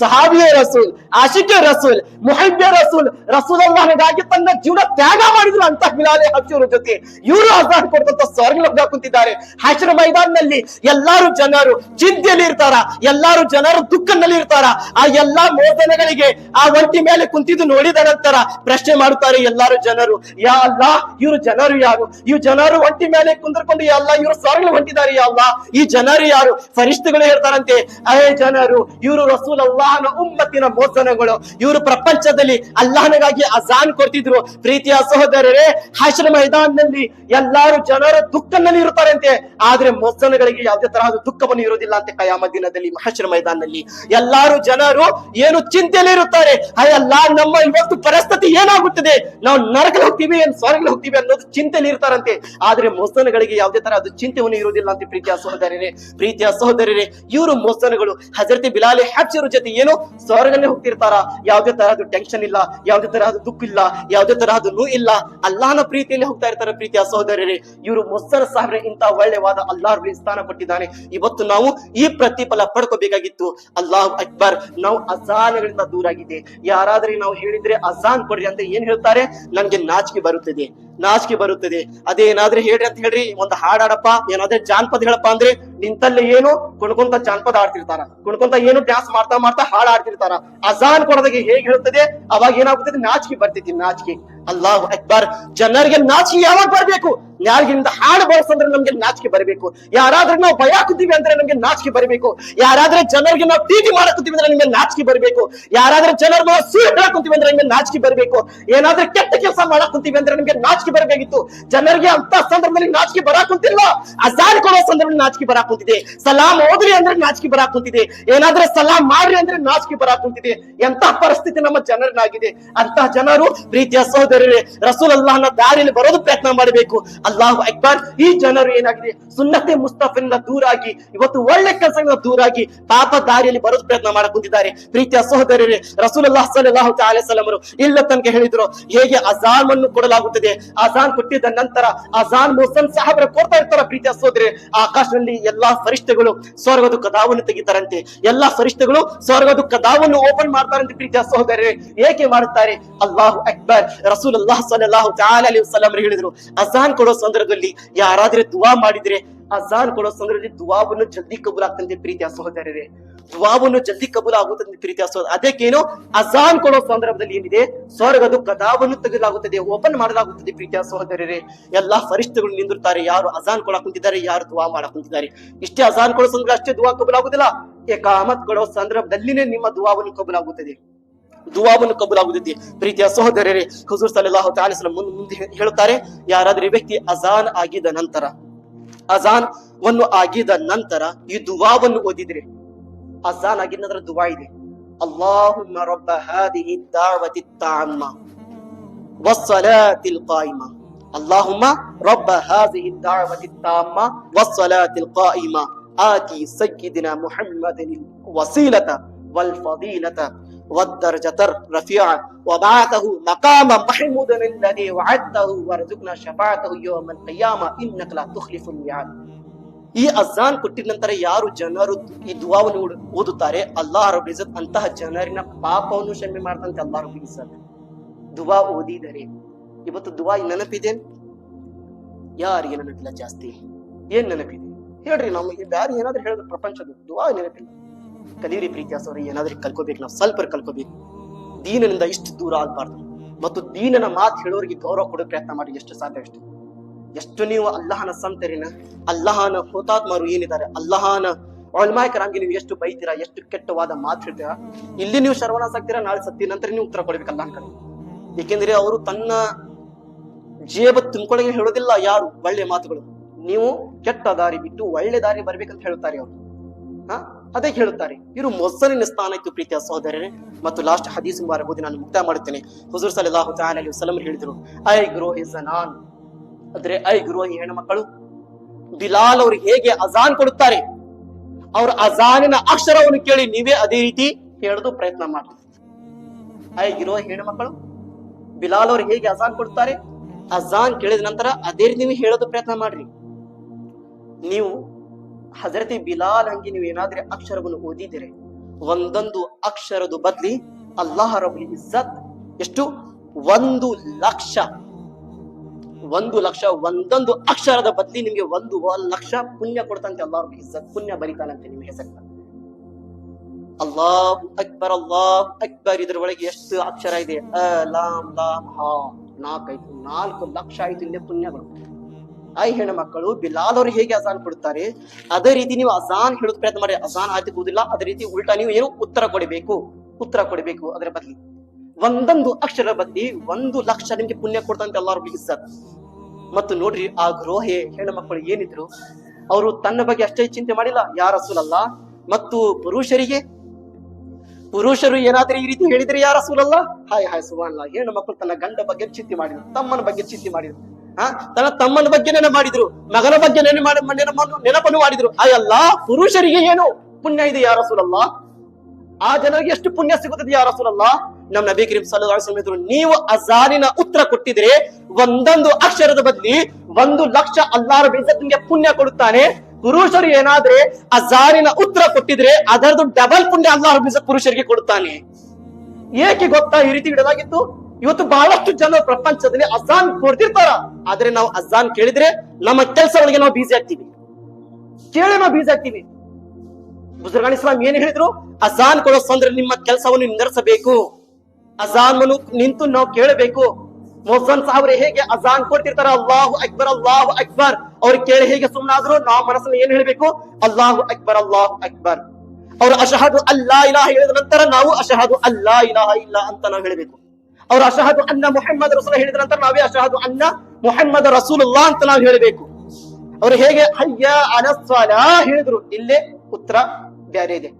A: ಸಹಾಬಿಯ ರಸೂಲ್, ಆಶಿಕೆ ರಸೂಲ್ ಮುಹಬ್ಬೆ ರಸೂಲ್ ರಸೂಲ್ ಅಲ್ಲಾಹನಿಗಾಗಿ ತನ್ನ ಜೀವನ ತ್ಯಾಗ ಮಾಡಿದ್ರು ಅಂತ ಬಿಲಾಲೆ ಹಬ್ಸಿಯವ್ರ ಜೊತೆ. ಇವರು ಅಜಾನ್ ಕೊಡ್ತಂತ ಸ್ವರ್ಗ ಕುಂತಿದ್ದಾರೆ. ಹಾಶರ ಮೈದಾನದಲ್ಲಿ ಎಲ್ಲಾರು ಜನರು ಚಿಂತೆಯಲ್ಲಿ ಇರ್ತಾರ. ಎಲ್ಲಾರು ಜನರು ದುಃಖದಲ್ಲಿ ಇರ್ತಾರ. ಆ ಎಲ್ಲಾ ಮೋದನೆಗಳಿಗೆ ಆ ಒಂಟಿ ಮೇಲೆ ಕುಂತಿದ್ದು ನೋಡಿದ ನಂತರ ಪ್ರಶ್ನೆ ಮಾಡುತ್ತಾರೆ ಎಲ್ಲಾರು ಜನರು, ಯಾ ಅಲ್ಲ ಇವರು ಜನರು ಯಾರು? ಇವ್ ಜನರು ಒಂಟಿ ಮೇಲೆ ಕುಂದ್ರಕೊಂಡು ಎಲ್ಲ ಇವರು ಸ್ವರ್ಗ ಹೊಂಟಿದ್ದಾರೆ. ಯಾ ಅಲ್ಲ ಈ ಜನರು ಯಾರು? ಫರಿಷ್ಠಗಳು ಹೇಳ್ತಾರಂತೆ ಅಹೇ ಜನರು, ಇವರು ರಸೂಲ್ ಅಲ್ಲಾಹನ ಉಮ್ಮತ್ತಿನ ಮೋಸನಗಳು. ಇವರು ಪ್ರಪಂಚದಲ್ಲಿ ಅಲ್ಲಾಹನಿಗಾಗಿ ಅಜಾನ್ ಕೊಡ್ತಿದ್ರು. ಪ್ರೀತಿಯ ಸಹೋದರರೇ, ಹಾಶರ ಮೈದಾನದಲ್ಲಿ ಎಲ್ಲಾರು ಜನರು ದುಃಖದಲ್ಲಿ ಇರುತ್ತಾರಂತೆ. ಆದ್ರೆ ಮೊಸನಗಳಿಗೆ ಯಾವುದೇ ತರಹದ ದುಃಖವನ್ನು ಇರುವುದಿಲ್ಲ ಅಂತ ಕಯಾಮ ದಿನದಲ್ಲಿ ಮಹಶರ ಮೈದಾನದಲ್ಲಿ ಎಲ್ಲಾರು ಜನರು ಏನು ಚಿಂತೆಯಲ್ಲಿ ಇರುತ್ತಾರೆ? ಅಯ್ಯಲ್ಲ ನಮ್ಮ ಇವತ್ತು ಪರಿಸ್ಥಿತಿ ಏನಾಗುತ್ತದೆ? ನಾವು ನರಕಲ್ಲಿ ಹೋಗ್ತೀವಿ, ಏನ್ ಸ್ವರ್ಗಲ್ಲಿ ಹೋಗ್ತೀವಿ ಅನ್ನೋದು ಚಿಂತೆಯಲ್ಲಿ ಇರ್ತಾರಂತೆ. ಆದ್ರೆ ಮೊಸನಗಳಿಗೆ ಯಾವುದೇ ತರಹದ ಚಿಂತೆವನ್ನು ಇರುವುದಿಲ್ಲ ಅಂತ ಪ್ರೀತಿಯ ಸಹೋದರರೇ ಪ್ರೀತಿಯ ಸಹೋದರರೇ, ಇವರು ಮೋಸನಗಳು. ಹಜರತಿ ಬಿಲಾಲಿ ಹ್ಯಾಪ್ಸರ ಜೊತೆ ಏನು ಸ್ವರ್ಗನೇ ಹೋಗ್ತಿರ್ತಾರ? ಯಾವುದೇ ತರಹದ ಟೆನ್ಷನ್ ಇಲ್ಲ, ಯಾವ್ದೇ ತರಹದ ದುಃಖ ಇಲ್ಲ, ಯಾವ್ದೇ ತರಹದ ನೋ ಇಲ್ಲ. ಅಲ್ಲಾನ ಪ್ರೀತಿಯಲ್ಲಿ ಹೋಗ್ತಾ ಇರ್ತಾರೆ ಪ್ರೀತಿಯ ಸಹೋದರರೇ. ಇವರು ಮೊಸರ ಸಾಹೇಬ್ರೆ ಇಂತ ಒಳ್ಳೆಯವಾದ ಅಲ್ಲಾಹ್ ಸ್ಥಾನ ಕೊಟ್ಟಿದ್ದಾನೆ. ಇವತ್ತು ನಾವು ಈ ಪ್ರತಿಫಲ ಪಡ್ಕೋಬೇಕಾಗಿತ್ತು. ಅಲ್ಲಾಹ್ ಅಕ್ಬರ್, ನಾವು ಅಜಾನ್ಗಳಿಂದ ದೂರಾಗಿದೆ. ಯಾರಾದ್ರೆ ನಾವು ಹೇಳಿದ್ರೆ ಅಜಾನ್ ಕೊಡ್ರಿ ಅಂತ ಏನ್ ಹೇಳ್ತಾರೆ? ನನ್ಗೆ ನಾಚಿಕೆ ಬರುತ್ತದೆ. ನಾಚಿಕೆ ಬರುತ್ತದೆ. ಅದೇನಾದ್ರೆ ಹೇಳ್ರಿ ಅಂತ ಹೇಳ್ರಿ, ಒಂದು ಹಾಡಾಡಪ್ಪ, ಏನಾದ್ರೆ ಜಾನಪದ ಹೇಳಪ್ಪ ಅಂದ್ರೆ ನಿಂತಲ್ಲಿ ಏನು ಕುಣ್ಕೊಂತ ಜಾನಪದ ಆಡ್ತಿರ್ತಾರ ಕುಣ್ಕೊಂತ ಏನು ಡ್ಯಾನ್ಸ್ ಮಾಡ್ತಾ ಮಾಡ್ತಾ ಹಾಡ್ ಆಡ್ತಿರ್ತಾರ ಅಜಾನ್ ಕೊಡೋದಾಗೆ ಹೇಗೆ ಹೇಳ್ತದೆ? ಅವಾಗ ಏನಾಗ್ತದೆ ನಾಚಿಕೆ ಬರ್ತೈತಿ ನಾಚಿಕೆ. ಅಲ್ಲಾಹ್ ಅಕ್ಬರ್, ಜನರಿಗೆ ನಾಚಿಕೆ ಯಾವಾಗ ಬರಬೇಕು? ಯಾರಿಗಿಂದ ಹಾಡು ಬಳಸಂದ್ರೆ ನಮ್ಗೆ ನಾಚಿಕೆ ಬರಬೇಕು. ಯಾರಾದ್ರೂ ನಾವು ಭಯ ಹಾಕುತ್ತೀವಿ ಅಂದ್ರೆ ನಮ್ಗೆ ನಾಚಿಕೆ ಬರಬೇಕು. ಯಾರಾದ್ರೆ ಜನರಿಗೆ ನಾವು ಪ್ರೀತಿ ಮಾಡಕುತ್ತೀವಿ ಅಂದ್ರೆ ನಿಮ್ಗೆ ನಾಚಿಕೆ ಬರಬೇಕು. ಯಾರಾದ್ರೆ ಜನರು ನಾವು ಹೇಳಕುಂತೀವಿ ಅಂದ್ರೆ ನಿಮ್ಗೆ ನಾಚಿಕೆ ಬರಬೇಕು. ಏನಾದ್ರೂ ಕೆಟ್ಟ ಕೆಲಸ ಮಾಡಕುಂತೀವಿ ಅಂದ್ರೆ ನಿಮ್ಗೆ ನಾಚಿಕೆ ಬರಬೇಕಿತ್ತು. ಜನರಿಗೆ ಅಂತ ಸಂದರ್ಭದಲ್ಲಿ ನಾಚಿಕೆ ಬರಾಕುಂತಿಲ್ಲ. ಅಜಾನ್ ಕೊಡೋ ಸಂದರ್ಭದಲ್ಲಿ ನಾಚಿಕೆ ಬರಾಕುಂತಿದೆ. ಸಲಾಂ ಓದ್ರಿ ಅಂದ್ರೆ ನಾಚಿಕೆ ಬರಾಕುಂತಿದೆ. ಏನಾದ್ರೆ ಸಲಾಂ ಮಾಡ್ರಿ ಅಂದ್ರೆ ನಾಚಿಕೆ ಬರಾಕುಂತಿದೆ. ಎಂತ ಪರಿಸ್ಥಿತಿ ನಮ್ಮ ಜನರನ್ನಾಗಿದೆ. ಅಂತಹ ಜನರು ಪ್ರೀತಿಯ ಸಹೋದರರೇ ರಸೂಲ್ ಅಲ್ಲಾಹನ ದಾರಿಯಲ್ಲಿ ಬರೋದು ಪ್ರಯತ್ನ ಮಾಡಬೇಕು. ಅಲ್ಲಾಹು ಅಕ್ಬರ್ ಈ ಜನರು ಏನಾಗಿದೆ? ಸುನ್ನತೆ ಮುಸ್ತಫಿನಿಂದ ದೂರಾಗಿ, ಇವತ್ತು ಒಳ್ಳೆ ಕೆಲಸಗಳಿಂದ ದೂರಾಗಿ ಪಾಪ ದಾರಿಯಲ್ಲಿ ಬರೋದು ಪ್ರಯತ್ನ ಕುಂತಿದ್ದಾರೆ. ಪ್ರೀತಿಯ ಸಹೋದರರೇ ರಸೂಲ್ ಅಲ್ಲಾಹ್ ಸಲ್ಲಾಹು ಅಲೈಸಲಮರು ಇಲ್ಲ ತನಕ ಹೇಳಿದ್ರು, ಹೇಗೆ ಅಜಾನ್ ಅನ್ನು ಕೊಡಲಾಗುತ್ತದೆ? ಅಜಾನ್ ಕೊಟ್ಟಿದ್ದ ನಂತರ ಅಜಾನ್ ಮೊಸನ್ ಸಾಹೇಬರ ಕೊಡ್ತಾ ಇರ್ತಾರ ಪ್ರೀತಿಯ ಸಹೋದರಿ ಆಕಾಶದಲ್ಲಿ ಎಲ್ಲಾ ಫರಿಷ್ಠಗಳು ಸ್ವರ್ಗದ ಕದಾವನ್ನು ತೆಗಿತಾರಂತೆ. ಎಲ್ಲಾ ಫರಿಷ್ಠಗಳು ಸ್ವರ್ಗದ ಕದಾವನ್ನು ಓಪನ್ ಮಾಡ್ತಾರಂತೆ ಪ್ರೀತಿಯ ಸಹೋದರರೇ. ಏಕೆ ಮಾಡುತ್ತಾರೆ ಅಲ್ಲಾಹು ಅಕ್ಬರ್ ರಸೂಲ್ ಅಲ್ಲಾಹ್ ತಾಲ ಅಲಿ ಹೇಳಿದ್ರು, ಅಜಾನ್ ಕೊಡೋ ಸಂದರ್ಭದಲ್ಲಿ ಯಾರಾದ್ರೆ ದುವಾ ಮಾಡಿದ್ರೆ, ಅಜಾನ್ ಕೊಡೋ ಸಂದರ್ಭದಲ್ಲಿ ದುವಾವನ್ನು ಜಲ್ದಿ ಕಬೂಲ್ ಆಗ್ತಂತೆ ಪ್ರೀತಿಯ ಸಹೋದರರೇ. ದುವಾವನ್ನು ಜಲ್ದಿ ಕಬೂಲ್ ಆಗುತ್ತದೆ ಪ್ರೀತಿಯ ಸಹೋದರ ಅದಕ್ಕೇನು? ಅಜಾನ್ ಕೊಡೋ ಸಂದರ್ಭದಲ್ಲಿ ಏನಿದೆ? ಸ್ವರ್ಗದ ಕದಾವನ್ನು ತೆಗೆದಲಾಗುತ್ತದೆ ಓಪನ್ ಮಾಡಲಾಗುತ್ತದೆ ಪ್ರೀತಿಯ ಸಹೋದರರೇ. ಎಲ್ಲಾ ಫರಿಷ್ಠಗಳು ನಿಂದಿರ್ತಾರೆ, ಯಾರು ಅಜಾನ್ ಕೊಡಕ್ ಕುಂತಿದ್ದಾರೆ, ಯಾರು ದುವಾ ಮಾಡಕ್ ಕುಂತಿದ್ದಾರೆ. ಇಷ್ಟೇ ಅಜಾನ್ ಕೊಡೋ ಸಂದರ್ಭ ಅಷ್ಟೇ ದುವಾ ಕಬೂಲ್ ಆಗುದಿಲ್ಲ ಏಕಾಮತ್ ಕೊಡೋ ಸಂದರ್ಭದಲ್ಲಿನೇ ನಿಮ್ಮ ದುವಾವನ್ನು ಕಬೂಲ್ ಆಗುತ್ತದೆ. ದುವಾವನ್ನು ಕಬೂಲಾಗುತ್ತದೆ ಪ್ರೀತಿಯ ಸಹೋದರರೇ ಹುಜೂರ್ ಸಲ್ಲಾಹು ತಾಲಿಸ್ಲ ಮುಂದೆ ಮುಂದೆ ಹೇಳುತ್ತಾರೆ ಯಾರಾದ್ರೂ ಈ ವ್ಯಕ್ತಿ ಅಜಾನ್ ಆಗಿದ ನಂತರ ಅಜಾನ್ ವನ್ನು ಆಗಿದ ನಂತರ ಈ ದುವಾವನ್ನು ಓದಿದ್ರೆ ಅಜಾನ್ ಆಗಿದ ನಂತರ ದುವಾ ಇದೆ ಅಲ್ಲಾಹುಮ್ಮ ರಬ್ಬ ಹಾದಿಹಿ ದಾವತಿ ತಾಮ್ಮ والصلاة القائمة اللهم رب هذه الدعوة التامة والصلاة القائمة آتي سيدنا محمد الوسيلة والفضيلة والدرجة الرفيعة وبعثه مقاما محمودا الذي وعدته وارزقنا شفاعته يوم القيامة إنك لا تخلف الميعاد ಈ ಅಜಾನ್ ಕೊಟ್ಟಿದ ನಂತರ ಯಾರು ಜನರು ಈ ದುವಾವನ್ನು ಓಡ್- ಓದುತ್ತಾರೆ ಅಲ್ಲಾಹ್ ರಬ್ ಇಜ್ಜತ್ ಅಂತಹ ಜನರಿನ ಪಾಪವನ್ನು ಕ್ಷಮೆ ಮಾಡ್ತಂತೆ ಅಲ್ಲಾಹ್ ರಬ್ ಇಜ್ಜತ್ ದುವಾ ಓದಿದರೆ ಇವತ್ತು ದುವಾ ನೆನಪಿದೆ ಯಾರಿಗೆ ನೆನಪಿಲ್ಲ ಜಾಸ್ತಿ ಏನ್ ನೆನಪಿದೆ ಹೇಳ್ರಿ ನಮಗೆ ಬ್ಯಾರೆ ಏನಾದ್ರೂ ಹೇಳಿದ್ರೆ ಪ್ರಪಂಚದ ದುವಾ ನೆನಪಿಲ್ಲ ಕಲೀರಿ ಸೋರಿ ಏನಾದ್ರೂ ಕಲ್ಕೋಬೇಕು, ನಾವು ಸ್ವಲ್ಪ ಕಲ್ಕೋಬೇಕು. ದೀನನಿಂದ ಇಷ್ಟು ದೂರ ಆಗ್ಬಾರ್ದು. ಮತ್ತು ದೀನನ ಮಾತು ಹೇಳೋರಿಗೆ ಗೌರವ ಕೊಡೋ ಪ್ರಯತ್ನ ಮಾಡಿ ಎಷ್ಟು ಸಾಧ್ಯ ಅಷ್ಟು. ಎಷ್ಟು ನೀವು ಅಲ್ಲಹನ ಸಂತರಿನ, ಅಲ್ಲಹನ ಹುತಾತ್ಮರು ಏನಿದ್ದಾರೆ, ಅಲ್ಲಹನ ಒಳ್ಮಾಯಕರಾಗಿ ನೀವು ಎಷ್ಟು ಬೈತೀರಾ, ಎಷ್ಟು ಕೆಟ್ಟವಾದ ಮಾತು ಹೇಳ್ತೀರಾ, ಇಲ್ಲಿ ನೀವು ಶರ್ವನಾಸ್ ಸಾಕ್ತೀರಾ ನಾಳೆ ಸತ್ತಿ ನಂತರ ನೀವು ಉತ್ತರ ಕೊಡ್ಬೇಕು ಅಲ್ಲಹನ ಏಕೆಂದ್ರೆ ಅವರು ತನ್ನ ಜೇಬ ತುಂಬಿಕೊಳ್ಳಿ ಹೇಳೋದಿಲ್ಲ ಯಾರು, ಒಳ್ಳೆ ಮಾತುಗಳು. ನೀವು ಕೆಟ್ಟ ದಾರಿ ಬಿಟ್ಟು ಒಳ್ಳೆ ದಾರಿ ಬರ್ಬೇಕಂತ ಹೇಳ್ತಾರೆ ಅವರು. ಹಾ? ಅದೇ ಹೇಳುತ್ತಾರೆ ಇವರು ಮೊಸಲಿನ ಸ್ಥಾನ ಇತ್ತು ಪ್ರೀತಿಯ ಸಹೋದರರೇ. ಮತ್ತು ಲಾಸ್ಟ್ ಹದೀಸ್ ಮುಬಾರಕ್ ಓದಿ ನಾನು ಮುಕ್ತಾಯ ಮಾಡುತ್ತೇನೆ. ಹುಜೂರ್ ಸಲಹು ಅಲಿ ವಸಲಂ ಹೇಳಿದ್ರು, ಐ ಗ್ರೋ ಇಸ್ ಅನಾನ್ ಅಂದ್ರೆ, ಐ ಗುರೋ ಹೆಣ್ಣು ಮಕ್ಕಳು, ಬಿಲಾಲ್ ಅವರು ಹೇಗೆ ಅಜಾನ್ ಕೊಡುತ್ತಾರೆ? ಅವ್ರ ಅಜಾನಿನ ಅಕ್ಷರವನ್ನು ಕೇಳಿ ನೀವೇ ಅದೇ ರೀತಿ ಹೇಳೋದು ಪ್ರಯತ್ನ ಮಾಡಿ. ಐ ಗಿರೋ ಹೆಣ್ಣು ಮಕ್ಕಳು, ಬಿಲಾಲ್ ಅವರು ಹೇಗೆ ಅಜಾನ್ ಕೊಡುತ್ತಾರೆ? ಅಜಾನ್ ಕೇಳಿದ ನಂತರ ಅದೇ ರೀತಿ ನೀವು ಹೇಳೋದು ಪ್ರಯತ್ನ ಮಾಡ್ರಿ. ನೀವು ಹಜರತಿ ಬಿಲಾಲ್ ಹಂಗೆ ನೀವು ಏನಾದ್ರೆ ಅಕ್ಷರವನ್ನು ಓದಿದರೆ ಒಂದೊಂದು ಅಕ್ಷರದ ಬದ್ಲಿ ಅಲ್ಲಾಹ ರಬುಲ್ ಇಜ್ಜತ್ ಎಷ್ಟು? ಒಂದು ಲಕ್ಷ. ಒಂದು ಲಕ್ಷ, ಒಂದೊಂದು ಅಕ್ಷರದ ಬದ್ಲಿ ನಿಮ್ಗೆ ಒಂದು ಲಕ್ಷ ಪುಣ್ಯ ಕೊಡ್ತಂತೆ ಅಲ್ಲಾ ರಬುಲ್ ಇಜ್ಜತ್. ಪುಣ್ಯ ಬರಿತಾನಂತೆ ನಿಮ್ಮ ಹೆಸರಿನ ಅಲ್ಲಾಹ್ ಅಕ್ಬರ್ ಅಲ್ಲಾಹ್ ಅಕ್ಬರ್ ಇದ್ರ ಒಳಗೆ ಎಷ್ಟು ಅಕ್ಷರ ಇದೆ? ಅ, ಲಾಮ್ ಹಾ, ನಾಲ್ಕೈದು, ನಾಲ್ಕು ಲಕ್ಷ ಆಯ್ತು ಇಲ್ಲೇ ಪುಣ್ಯಗಳು. ಐ ಹೆಣ್ಣು ಮಕ್ಕಳು ಬಿಲಾಲ್ ಅವರು ಹೇಗೆ ಅಜಾನ್ ಕೊಡ್ತಾರೆ ಅದೇ ರೀತಿ ನೀವು ಅಜಾನ್ ಹೇಳೋದು ಪ್ರಯತ್ನ ಮಾಡಿ. ಅಜಾನ್ ಆಗುವುದಿಲ್ಲ ಅದೇ ರೀತಿ ಉಲ್ಟಾ ನೀವು ಏನು ಉತ್ತರ ಕೊಡಬೇಕು? ಉತ್ತರ ಕೊಡಬೇಕು ಅದರ ಬದಲಿ. ಒಂದೊಂದು ಅಕ್ಷರ ಬದಲಿ ಒಂದು ಲಕ್ಷ ನಿಮ್ಗೆ ಪುಣ್ಯ ಕೊಡ್ತಂತೆ ಎಲ್ಲಾರು ಇಜ್ಜತ್. ಮತ್ತು ನೋಡ್ರಿ, ಆ ಗ್ರೋಹೆ ಹೆಣ್ಣು ಮಕ್ಕಳು ಏನಿದ್ರು, ಅವರು ತನ್ನ ಬಗ್ಗೆ ಅಷ್ಟೇ ಚಿಂತೆ ಮಾಡಿಲ್ಲ. ಯಾರ ರಸೂಲಲ್ಲ ಮತ್ತು ಪುರುಷರಿಗೆ? ಪುರುಷರು ಏನಾದ್ರೂ ಈ ರೀತಿ ಹೇಳಿದ್ರೆ ಯಾರ ರಸೂಲಲ್ಲ ಹಾಯ್ ಹಾಯ್ ಸುಬಾನ್ ಹೆಣ್ಣು ಮಕ್ಕಳು ತನ್ನ ಗಂಡ ಬಗ್ಗೆ ಚಿಂತೆ ಮಾಡಿದ್ರು, ತಮ್ಮನ ಬಗ್ಗೆ ಚಿಂತೆ ಮಾಡಿದ್ರು. ಹಾ ತನ್ನ ತಮ್ಮನ ಬಗ್ಗೆ ನೆನೆ ಮಾಡಿದ್ರು. ಮಗನ ಬಗ್ಗೆ ನೆನೆ ಮಾಡಿ ನೆನಪನ್ನು ನೆನಪನ್ನು ಮಾಡಿದ್ರು. ಎಲ್ಲಾ ಪುರುಷರಿಗೆ ಏನು ಪುಣ್ಯ ಇದೆ ಯಾರ ಸುರಲ್ಲ ಆ ಜನರಿಗೆ ಎಷ್ಟು ಪುಣ್ಯ ಸಿಗುತ್ತದೆ ಯಾರ ಸುರಲ್ಲ ನಮ್ಮ ನಬಿ ಕರೀಂ ಸಲ್ಲಿದ್ರು ನೀವು ಅಜಾನಿನ ಉತ್ತರ ಕೊಟ್ಟಿದ್ರೆ ಒಂದೊಂದು ಅಕ್ಷರದ ಬದಲಿ ಒಂದು ಲಕ್ಷ ಅಲ್ಲಾಹರ ನಿಮ್ಗೆ ಪುಣ್ಯ ಕೊಡುತ್ತಾನೆ. ಪುರುಷರು ಏನಾದ್ರೆ ಅಜಾನಿನ ಉತ್ತರ ಕೊಟ್ಟಿದ್ರೆ ಅದರದ್ದು ಡಬಲ್ ಪುಣ್ಯ ಅಲ್ಲಾರ ಬಿಜತ್ ಪುರುಷರಿಗೆ ಕೊಡುತ್ತಾನೆ. ಏಕೆ ಗೊತ್ತಾ ಈ ರೀತಿ ಇಡಲಾಗಿತ್ತು? ಇವತ್ತು ಬಹಳಷ್ಟು ಜನ ಪ್ರಪಂಚದಲ್ಲಿ ಅಜಾನ್ ಕೊಡ್ತಿರ್ತಾರ. ಆದ್ರೆ ನಾವು ಅಜಾನ್ ಕೇಳಿದ್ರೆ ನಮ್ಮ ಕೆಲಸಗಳಿಗೆ ನಾವು ಬೀಜ ಆಗ್ತೀವಿ. ಕೇಳಿ ನಾವು ಬೀಜ ಆಗ್ತೀವಿ. ಬುಜರ್ಗಾನ್ ಇಸ್ಲಾಂ ಏನ್ ಹೇಳಿದ್ರು? ಅಜಾನ್ ಕೊಡೋ ನಿಮ್ಮ ಕೆಲಸವನ್ನು ನಿರ್ಧರಿಸಬೇಕು ಅಜಾನ್ ನಿಂತು ನಾವು ಕೇಳಬೇಕು. ಮೊಹಸನ್ ಸಾಹಬ್ರೆ ಹೇಗೆ ಅಜಾನ್ ಕೊಡ್ತಿರ್ತಾರ? ಅಲ್ಲಾಹು ಅಕ್ಬರ್ ಅಲ್ಲಾಹು ಅಕ್ಬರ್. ಅವ್ರು ಕೇಳಿ ಹೇಗೆ ಸುಮ್ಮನಾದ್ರು ನಾವು ಮನಸ್ಸನ್ನು ಏನ್ ಹೇಳಬೇಕು? ಅಲ್ಲಾಹು ಅಕ್ಬರ್ ಅಲ್ಲಾಹು ಅಕ್ಬರ್. ಅವ್ರು ಅಶಹದು ಅಲ್ಲಾ ಇಲಾಹ ಹೇಳಿದ ನಂತರ ನಾವು ಅಶಹದು ಅಲ್ಲಾ ಇಲಾಹ ಇಲ್ಲ ಅಂತ ನಾವು ಹೇಳಬೇಕು. ಅವ್ರು ಅಶಹದು ಅನ್ನ ಮೊಹಮ್ಮದ್ ರಸೂಲ್ ಹೇಳಿದ ನಂತರ ನಾವೇ ಅಶಹದು ಅನ್ನ ಮುಹಮ್ಮದ್ ರಸೂಲುಲ್ಲಾ ಅಂತ ನಾವು ಹೇಳಬೇಕು. ಅವ್ರು ಹೇಗೆ ಅಯ್ಯ ಅನಸ್ವಾಲ ಹೇಳಿದ್ರು. ಇಲ್ಲೇ ಉತ್ತರ ಬೇರೆ ಇದೆ.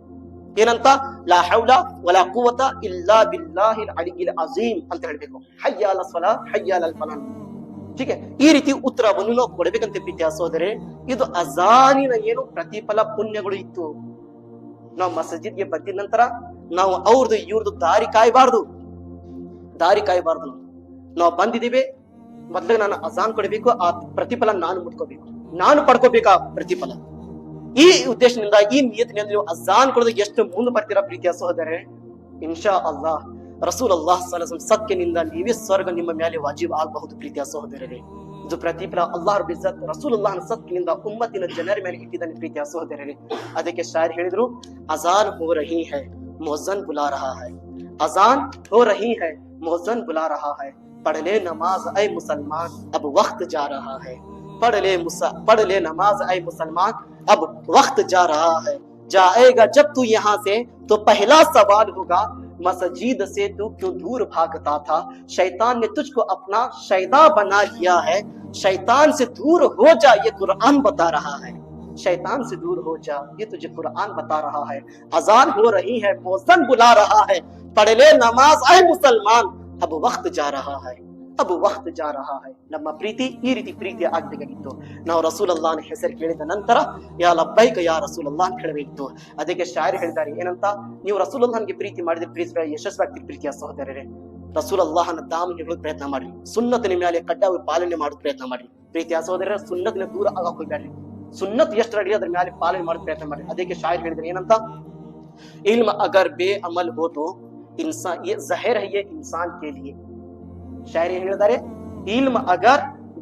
A: ಏನಂತ? ಲಾ ಹೌಲ ವಲಾ ಕುವತ ಇಲ್ಲಾ ಬಿಲ್ಲಾಹಿಲ್ ಅಲಿಗಿಲ್ ಅಜೀಮ್ ಅಂತ ಹೇಳ್ಬೇಕು. ಹಯ್ಯ ಸ್ವಲ ಹಯ್ಯ ಅಲ್ ಫಲಾನ್ ಈ ರೀತಿ ಉತ್ತರವನ್ನು ನಾವು ಕೊಡಬೇಕಂತ ಸೋದರೇ ಇದು ಅಜಾನಿನ ಏನು ಪ್ರತಿಫಲ ಪುಣ್ಯಗಳು ಇತ್ತು. ನಾವು ಮಸಜಿದ್ಗೆ ಬಂದಿದ ನಂತರ ನಾವು ಅವ್ರದ್ದು ಇವ್ರದ್ದು ದಾರಿ ಕಾಯಬಾರ್ದು. ದಾರಿ ಕಾಯಬಾರದು ನಾವು ಬಂದಿದ್ದೀವಿ, ಮೊದ್ಲಿಗೆ ನಾನು ಅಜಾನ್ ಕೊಡಬೇಕು, ಆ ಪ್ರತಿಫಲ ನಾನು ಮುಟ್ಕೋಬೇಕು. ನಾನು ಪಡ್ಕೋಬೇಕು ಆ ಪ್ರತಿಫಲ? ಈ ಉದ್ದೇಶದಿಂದ, ಈ ನಿಯತಿನಿಂದ ನೀವು ಅಜಾನ್ ಕೊಡೋದು ಎಷ್ಟು ಮುಂದೆ ಬರ್ತೀರಾ ಪ್ರೀತಿಯ ಸಹೋದರೇ ಇನ್ಶಾ ಅಲ್ಲಾಹ್ ರಸೂಲ್ ಅಲ್ಲಾಹ್ ಸತ್ಯನಿಂದ ನೀವೇ ಸ್ವರ್ಗ ನಿಮ್ಮ ಮೇಲೆ ವಾಜೀಬ್ ಆಗಬಹುದು ಪ್ರೀತಿಯ ಸಹೋದರರೇ. ಇದು ಪ್ರತಿಫಲ ಅಲ್ಲಾಹ್ ಬಿಜತ್ ರಸೂಲ್ ಅಲ್ಲಾಹ್ ಸತ್ಯನಿಂದ ಉಮ್ಮತ್ತಿನ ಜನರ ಮೇಲೆ ಇಟ್ಟಿದ್ದಾನೆ ಪ್ರೀತಿಯ ಸಹೋದರರೇ. ಅದಕ್ಕೆ ಶಾಯರ್ ಹೇಳಿದ್ರು, ಅಜಾನ್ ಹೋ ರಹಿ ಹೈ ಮೊಹಜನ್ ಬುಲಾ ರಹಾ ಹೈ. अजान हो रही है मोहसन बुला रहा है। पढ़ ले नमाज़ अय मुसलमान, अब वक्त जा रहा है। पढ़ ले पढ़ ले नमाज़ अय मुसलमान, अब वक्त जा रहा है। जाएगा जब तू यहाँ से तो पहला सवाल होगा, मस्जिद से तू क्यों दूर भागता था? शैतान ने तुझको अपना शैदा बना लिया है। शैतान से दूर हो जा, ये कुरान बता रहा है। शैतान से दूर हो जा, ये तुझे कुरान बता रहा है। अजान हो रही है मोहसन बुला रहा है। ಪಡಲೆ ನಮಾಜ್ ಐ ಮುಸಲ್ಮಾನ್ ಅಬು ವಕ್ತ್ ಜಾ رہا ಹೈ ಅಬು ವಕ್ತ್ ಜಾ رہا ಹೈ ನಮ್ಮ ಪ್ರೀತಿ ಈ ರೀತಿ ಪ್ರೀತಿ ಆಗ್ಬೇಕಾಗಿತ್ತು ನಾವು ರಸೂಲ್ ಅಲ್ಲಾನ ಹೆಸರು ಕೇಳಿದ ನಂತರ, ಯಾ ಲಬ್ಬೈಕ ಯಾ ರಸೂಲ್ ಅಲ್ಲಾ ಅಂತ ಹೇಳಬೇಕಿತ್ತು. ಅದಕ್ಕೆ ಶಾಯರ್ ಹೇಳ್ತಾರೆ ಏನಂತ? ನೀವು ರಸೂಲ್ ಅಲ್ಲಾನ್ಗೆ ಪ್ರೀತಿ ಮಾಡಿದ್ರೆ ಪ್ರೀತಿ ಯಶಸ್ವಾಗ್ತಿರ್ ಪ್ರೀತಿಯ ಸಹೋದರರೇ. ರಸೂಲ್ ಅಲ್ಲಾಹನ ಹೇಳೋದು ಪ್ರಯತ್ನ ಮಾಡಿ ಸುನ್ನತಿನ ಮೇಲೆ ಕಡ್ಡಾಯ ಪಾಲನೆ ಮಾಡೋದು ಪ್ರಯತ್ನ ಮಾಡಿ ಪ್ರೀತಿ ಸಹೋದರ ಸುನ್ನತಿನ ದೂರ ಆಗಕ್ ಹೋಗ್ಬೇಡ್ರಿ. ಸುನ್ನತ್ ಎಷ್ಟರಡಿ ಅದ್ರ ಮೇಲೆ ಪಾಲನೆ ಮಾಡೋದು ಪ್ರಯತ್ನ ಮಾಡಿ ಅದಕ್ಕೆ ಶಾಯರ್ ಹೇಳಿದ್ರೆ ಏನಂತ? ಇಲ್ಮ ಅಗರ್ ಬೇ ಅಮಲ್ ಹೋತು इंसान ये जहर है ये इंसान के लिए शायर ಏನ್ ಹೇಳಿದ್ದಾರೆ इल्म अगर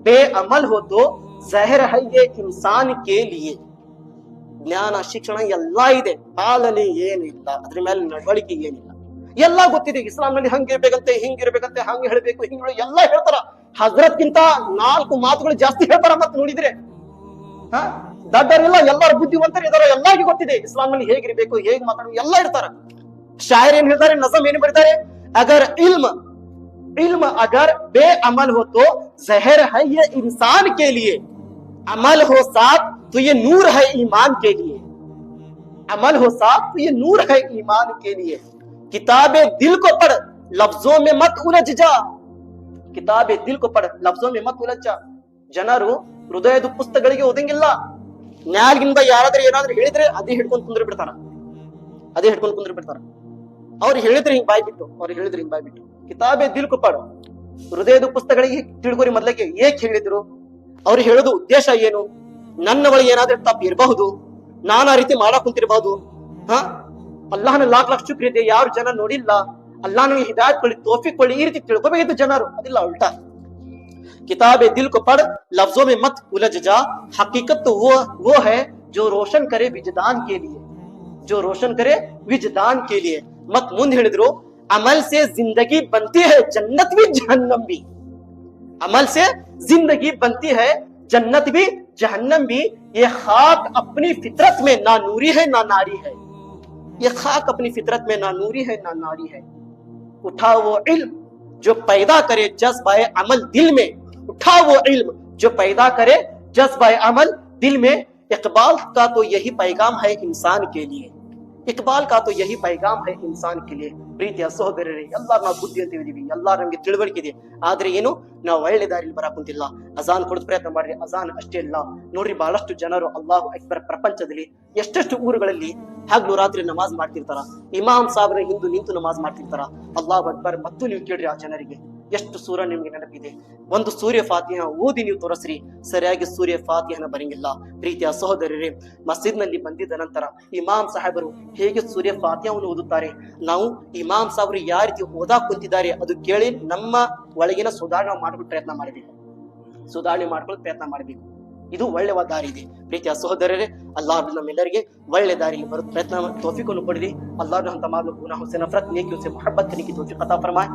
A: बेअमल हो तो जहर है ये इंसान के लिए ಜ್ಞಾನ ಶಿಕ್ಷಣ ಎಲ್ಲಾ ಇದೆ ಪಾಲನೆ ಏನಿಲ್ಲ ಅದ್ರ ಮೇಲೆ ನಡವಳಿಕೆ ಏನಿಲ್ಲ ಎಲ್ಲಾ ಗೊತ್ತಿದೆ ಇಸ್ಲಾಂನಲ್ಲಿ ಹಂಗಿರ್ಬೇಕಂತೆ ಹಿಂಗಿರ್ಬೇಕಂತೆ ಹಂಗ ಹೇಳ್ಬೇಕು ಹಿಂಗ್ ಹೇಳ್ಬೇಕು, ಎಲ್ಲಾ ಹೇಳ್ತಾರ ಹಜರತ್ಗಿಂತ ನಾಲ್ಕು ಮಾತುಗಳು ಜಾಸ್ತಿ ಹೇಳ್ತಾರ ಮತ್ತೆ ನೋಡಿದ್ರೆ ಹ ದಡ್ಡರಿಲ್ಲ ಎಲ್ಲರ ಬುದ್ಧಿವಂತರು ಇದಾರ ಎಲ್ಲರಿಗೂ ಗೊತ್ತಿದೆ ಇಸ್ಲಾಂನಲ್ಲಿ ಹೇಗಿರ್ಬೇಕು ಹೇಗ್ ಮಾತಾಡಬೇಕು ಎಲ್ಲ ಇರ್ತಾರ ಶಾಯರ್ ಏನ್ ಹೇಳ್ತಾರೆ ನಜಮ್ ಏನ್ ಬರೀತಾರೆ ಅಗರ್ ಇಲ್ಮ इल्म अगर बेअमल हो तो जहर है ये इंसान के लिए अमल हो साथ तो ये नूर है ईमान के लिए अमल हो साथ तो ये नूर है ईमान के लिए किताबे दिल को पढ़ लफ्जों में मत उलझ जा ಕಿತಾಬೆ ದಿಲ್ ಕೊ ಪಡ ಲಫ್ಜೋ ಮೆ ಮತ್ ಉಲಜ್ಜ ಜನರು ಹೃದಯದ ಪುಸ್ತಕಗಳಿಗೆ ಓದಂಗಿಲ್ಲ ನ್ಯಾಲ್ಗಿಂದ ಯಾರಾದ್ರೂ ಏನಾದ್ರೂ ಹೇಳಿದ್ರೆ ಅದೇ ಹಿಡ್ಕೊಂಡ್ ಕುಂದ್ರ ಬಿಡ್ತಾರ ಅದೇ ಹಿಡ್ಕೊಂಡ್ ಕುಂದ್ರ ಬಿಡ್ತಾರ ಅವ್ರು ಹೇಳಿದ್ರೆ ಹಿಂಗ್ ಬಾಯ್ ಬಿಟ್ಟು ಅವ್ರು ಹೇಳಿದ್ರೆ ಹಿಂಗ್ ಬಾಯ್ ಬಿಟ್ಟು ಕಿತಾಬೆ ದಿಲ್ ಕೊ ಪಡ ಹೃದಯದ ಪುಸ್ತಕಗಳಿಗೆ ತಿಳ್ಕೊರಿ ಮೊದ್ಲಿಗೆ ಏಕ್ ಹೇಳಿದ್ರು ಅವ್ರು ಹೇಳೋದು ಉದ್ದೇಶ ಏನು ನನ್ನ ಒಳಗೆ ಏನಾದ್ರೂ ತಪ್ಪು ಇರಬಹುದು ನಾನು ಆ ರೀತಿ ಮಾಡಕ್ ಕುಂತಿರಬಹುದು ಹ ಅಲ್ಲಾಹನ ಲಾಕ್ ಲಕ್ಷ ಶುಕ್ರಿಯತೆ ಯಾರು ಜನ ನೋಡಿಲ್ಲ ಅಲ್ಲಾ ನಮಗೆ ಹಿದಾಯತ್ ಕೊಳ್ಳಿ ತೋಫಿಕ್ ಕೊಳ್ಳಿ ಈ ರೀತಿ ತಿಳ್ಕೊಬೇಕಿತ್ತು ಜನರು ಅದಿಲ್ಲ ಉಲ್ಟಾ किताब दिल को पढ़ लफ्जों में मत उलझ जा हकीकत तो वो वो है जो रोशन करे विजदान के लिए जो रोशन करे विजदान के लिए मत ಮುಂದೆ ಹೇಳಿದ್ರು अमल से जिंदगी बनती है जन्नत भी जहन्नम भी अमल से जिंदगी बनती है जन्नत भी जहन्नम भी ये खाक अपनी फितरत में ना नूरी है ना नारी है ये खाक अपनी फितरत में ना नूरी है ना नारी है उठा वो इल्म जो पैदा करे जज्बाए अमल दिल में उठा वो इल्म जो पैदा करे जज्बाए अमल दिल में इकबाल का तो यही पैगाम है इंसान के लिए ಇಕ್ಬಾಲ್ ಕಾತು ಯಹಿ ಪೈಗಾಮ್ ಹೈ ಇನ್ಸಾನ್ ಕಿಲಿ ಪ್ರೀತಿಯ ಸಹೋದರರೇ ಎಲ್ಲಾರು ನಾವು ಬುದ್ಧಿ ಅಂತ ಇದೀವಿ ಎಲ್ಲಾರು ನಮ್ಗೆ ತಿಳುವಳಿಕೆ ಇದೆ. ಆದ್ರೆ ಏನು, ನಾವು ಒಳ್ಳೆ ದಾರಿಲಿ ಬರಕ್ ಕುಂತಿಲ್ಲ. ಅಜಾನ್ ಕೊಡೋ ಪ್ರಯತ್ನ ಮಾಡ್ರಿ, ಅಜಾನ್ ಅಷ್ಟೇ ಇಲ್ಲ. ನೋಡ್ರಿ ಬಹಳಷ್ಟು ಜನರು ಅಲ್ಲಾಹು ಅಕ್ಬರ್ ಪ್ರಪಂಚದಲ್ಲಿ ಎಷ್ಟೆಷ್ಟು ಊರುಗಳಲ್ಲಿ ಹಾಗೂ ರಾತ್ರಿ ನಮಾಜ್ ಮಾಡ್ತಿರ್ತಾರ. ಇಮಾಮ್ ಸಾಬ್ರ ಹಿಂದೂ ನಿಂತು ನಮಾಜ್ ಮಾಡ್ತಿರ್ತಾರ. ಅಲ್ಲಾಹು ಅಕ್ಬರ್, ಮತ್ತು ನೀವು ಕೇಳ್ರಿ ಆ ಜನರಿಗೆ. ಎಷ್ಟು ಸೂರ ನಿಮಗೆ ನೆನಪಿದೆ? ಒಂದು ಸೂರ್ಯ ಫಾತಿಹ ಓದಿ ನೀವು ತೋರಿಸ್ರಿ. ಸರಿಯಾಗಿ ಸೂರ್ಯ ಫಾತಿಹನ ಬರೆಯಿಲ್ಲ ಪ್ರೀತಿಯ ಸಹೋದರರೇ ಮಸೀದ್ನಲ್ಲಿ ಬಂದಿದ್ದ ನಂತರ ಇಮಾಮ್ ಸಾಹೇಬರು ಹೇಗೆ ಸೂರ್ಯ ಫಾತಿಹವನ್ನು ಓದುತ್ತಾರೆ? ನಾವು ಇಮಾಮ್ ಸಾಹೇಬರು ಯಾವ ರೀತಿ ಓದಾಕ್ ಕುಂತಿದ್ದಾರೆ ಅದು ಕೇಳಿ ನಮ್ಮ ಒಳಗಿನ ಸುಧಾರಣೆ ಮಾಡ್ಕೊಳ್ಳೋ ಪ್ರಯತ್ನ ಮಾಡಬೇಕು. ಸುಧಾರಣೆ ಮಾಡ್ಕೊಳ್ಳೋ ಪ್ರಯತ್ನ ಮಾಡಬೇಕು. ಇದು ಒಳ್ಳೆಯ ದಾರಿ ಇದೆ. ಪ್ರೀತಿಯ ಸಹೋದರರೇ, ಅಲ್ಲಾಹ್ ನಮ್ಮೆಲ್ಲರಿಗೆ ಒಳ್ಳೆ ದಾರಿ ಬರೋ ಪ್ರಯತ್ನ, ತೋಫಿಕನ್ನು ಕೊಡಿರಿ. ಅಲ್ಲಾಹ್ ನಮ್ಮ ಮಾಡಲು ಗುನಾಹ್ ಹುಸೇನ್ ನಫರತ್ ನೇಕಿ ಹುಸೇನ್ ಮೊಹಬ್ಬತ್ ನೇಕಿ ತೋಫಿ ಕಥಾ ಪ್ರಮಾಣ